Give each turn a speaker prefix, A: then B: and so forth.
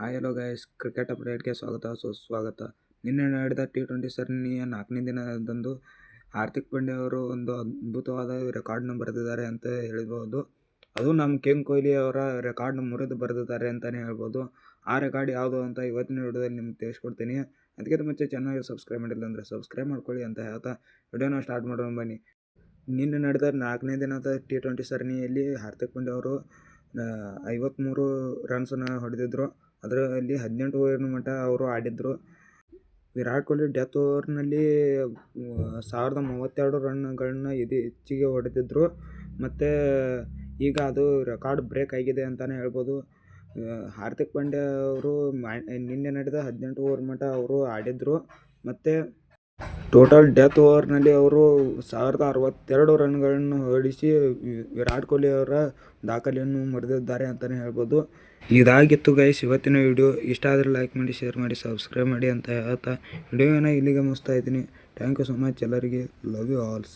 A: Hi hello guys, cricket ಅಪ್ಡೇಟ್ಗೆ ಸ್ವಾಗತ ಸುಸ್ವಾಗತ ನಿನ್ನೆ ನಡೆದ ಟಿ ಟ್ವೆಂಟಿ ಸರಣಿಯ ನಾಲ್ಕನೇ ದಿನದಂದು ಹಾರ್ದಿಕ್ ಪಾಂಡ್ಯ ಅವರು ಒಂದು ಅದ್ಭುತವಾದ ರೆಕಾರ್ಡ್ನ ಬರೆದಿದ್ದಾರೆ ಅಂತ ಹೇಳ್ಬೋದು. ಅದು ನಮ್ಮ ಕಿಂಗ್ ಕೊಹ್ಲಿ ಅವರ ರೆಕಾರ್ಡ್ನ ಮುರಿದು ಬರೆದಿದ್ದಾರೆ ಅಂತಲೇ ಹೇಳ್ಬೋದು. ಆ ರೆಕಾರ್ಡ್ ಯಾವುದು ಅಂತ ಇವತ್ತಿನ ವಿಡಿಯೋದಲ್ಲಿ ನಿಮ್ಗೆ ತಿಳಿಸ್ಕೊಡ್ತೀನಿ. ಅದಕ್ಕಿಂತ ಮುಂಚೆ ಚೆನ್ನಾಗಿ ಸಬ್ಸ್ಕ್ರೈಬ್ ಮಾಡಿಲ್ಲ ಅಂದರೆ ಸಬ್ಸ್ಕ್ರೈಬ್ ಮಾಡ್ಕೊಳ್ಳಿ ಅಂತ ಹೇಳ್ತಾ ವಿಡಿಯೋನ ಸ್ಟಾರ್ಟ್ ಮಾಡೋಣ ಬನ್ನಿ. ನಿನ್ನೆ ನಡೆದ ನಾಲ್ಕನೇ ದಿನದ ಟಿ ಟ್ವೆಂಟಿ ಸರಣಿಯಲ್ಲಿ ಹಾರ್ದಿಕ್ ಪಾಂಡ್ಯ ಅವರು ಐವತ್ತ್ಮೂರು ರನ್ಸನ್ನು ಹೊಡೆದಿದ್ರು. ಅದರಲ್ಲಿ ಹದಿನೆಂಟು ಓವರಿನ ಮಟ್ಟ ಅವರು ಆಡಿದ್ರು. ವಿರಾಟ್ ಕೊಹ್ಲಿ ಡೆತ್ ಓವರ್ನಲ್ಲಿ ಸಾವಿರದ ಮೂವತ್ತೆರಡು ರನ್ಗಳನ್ನ ಇದು ಹೆಚ್ಚಿಗೆ ಹೊಡೆದಿದ್ದರು ಮತ್ತು ಈಗ ಅದು ರೆಕಾರ್ಡ್ ಬ್ರೇಕ್ ಆಗಿದೆ ಅಂತಲೇ ಹೇಳ್ಬೋದು. ಹಾರ್ದಿಕ್ ಪಾಂಡ್ಯ ಅವರು ನಿನ್ನೆ ನಡೆದ ಹದಿನೆಂಟು ಓವರ್ ಮಟ್ಟ ಅವರು ಆಡಿದರು. ಮತ್ತು ಟೋಟಲ್ ಡೆತ್ ಓವರ್ನಲ್ಲಿ ಅವರು ಸಾವಿರದ ಅರವತ್ತೆರಡು ರನ್ಗಳನ್ನು ಹೊಡಿಸಿ ವಿರಾಟ್ ಕೊಹ್ಲಿ ಅವರ ದಾಖಲೆಯನ್ನು ಮುರಿದಿದ್ದಾರೆ ಅಂತಲೇ ಹೇಳ್ಬೋದು. ಇದಾಗಿತ್ತು ಗೈಸ್ ಇವತ್ತಿನ ವಿಡಿಯೋ ಇಷ್ಟ ಆದರೆ ಲೈಕ್ ಮಾಡಿ ಶೇರ್ ಮಾಡಿ ಸಬ್ಸ್ಕ್ರೈಬ್ ಮಾಡಿ ಅಂತ ಹೇಳ್ತಾ. ವಿಡಿಯೋನ ಇಲ್ಲಿಗೆ ಮುಗಿಸ್ತಾ ಇದ್ದೀನಿ. ಥ್ಯಾಂಕ್ ಯು ಸೊ ಮಚ್ ಎಲ್ಲರಿಗೆ. Love you all